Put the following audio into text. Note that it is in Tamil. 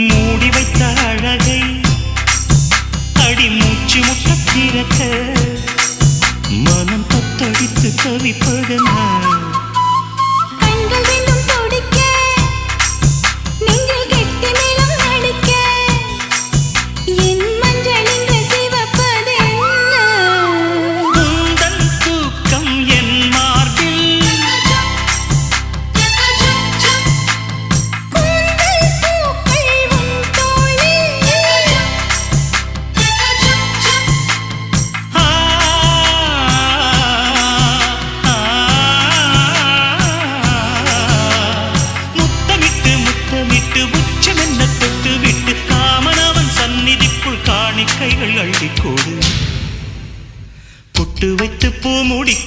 மூடி வைத்த அழகை அடிமூச்சு முட்ட திறக்க மனம் தத்தடித்து தவிப்பதனால் காணிக்கைகள் அள்ளிக்கோடு பொட்டு வைத்து பூ முடிக்கும்